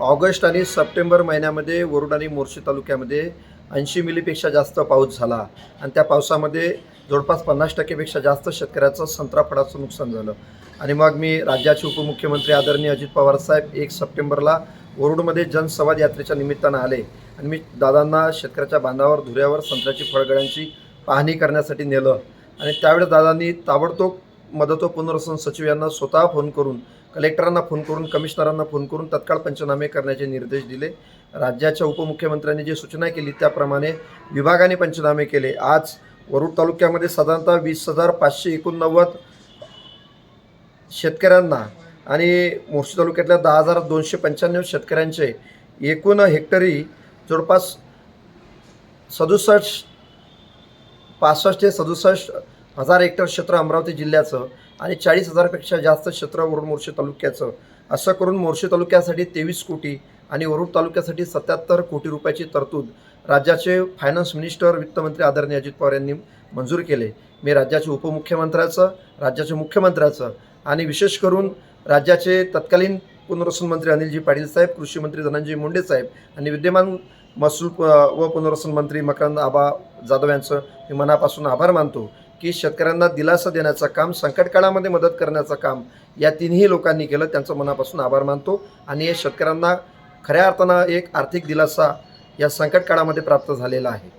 August आणि September महिन्यामध्ये वरुड आणि मोर्शी तालुक्यामध्ये ऐंशी मिलीपेक्षा जास्त पाऊस झाला. आणि त्या पावसामध्ये जवळपास पन्नास टक्केपेक्षा जास्त शेतकऱ्याचं संत्रा फळाचं नुकसान झालं. आणि मग मी राज्याचे उपमुख्यमंत्री आदरणीय अजित पवार साहेब एक सप्टेंबरला वरुडमध्ये जनसंवाद यात्रेच्या निमित्तानं आले. आणि मी दादांना शेतकऱ्याच्या बांधावर धुऱ्यावर संत्र्याची फळगड्यांची पाहणी करण्यासाठी नेलं. आणि त्यावेळेस दादांनी ताबडतोब मदत व पुनर्वसन सचिव यांना स्वतः फोन करून कलेक्टरांना फोन करून कमिशनरांना फोन करून तत्काळ पंचनामे करण्याचे निर्देश दिले. राज्याच्या उपमुख्यमंत्र्यांनी जी सूचना केली त्याप्रमाणे विभागाने पंचनामे केले. आज वरुड तालुक्यामध्ये साधारणतः वीस हजार पाचशे एकोणनव्वद शेतकऱ्यांना आणि मोर्शी तालुक्यातल्या दहा हजार दोनशे पंच्याण्णव शेतकऱ्यांचे एकूण हेक्टरी जवळपास सदुसष्ट पासष्ट ते सदुसष्ट हजार हेक्टर क्षेत्र अमरावती जिल्ह्याचं आणि चाळीस हजारपेक्षा जास्त क्षेत्र वरुड मोर्शी तालुक्याचं. असं करून मोर्शी तालुक्यासाठी तेवीस कोटी आणि वरुड तालुक्यासाठी सत्याहत्तर कोटी रुपयाची तरतूद राज्याचे फायनान्स मिनिस्टर वित्तमंत्री आदरणीय अजित पवार यांनी मंजूर केले. मी राज्याचे उपमुख्यमंत्र्याचं राज्याच्या मुख्यमंत्र्याचं आणि विशेष करून राज्याचे तत्कालीन पुनर्वसन मंत्री अनिलजी पाटील साहेब कृषी मंत्री धनंजय मुंडे साहेब आणि विद्यमान महसूल व पुनर्वसन मंत्री मकरंद आबा जाधव यांचं मी मनापासून आभार मानतो. की शेतकऱ्यांना दिलासा देण्याचं काम संकट काळामध्ये मदत करण्याचं काम या तिन्ही लोकांनी केलं त्यांचं मनापासून आभार मानतो. आणि या शेतकऱ्यांना खऱ्या अर्थानं एक आर्थिक दिलासा या संकट काळामध्ये प्राप्त झालेला आहे.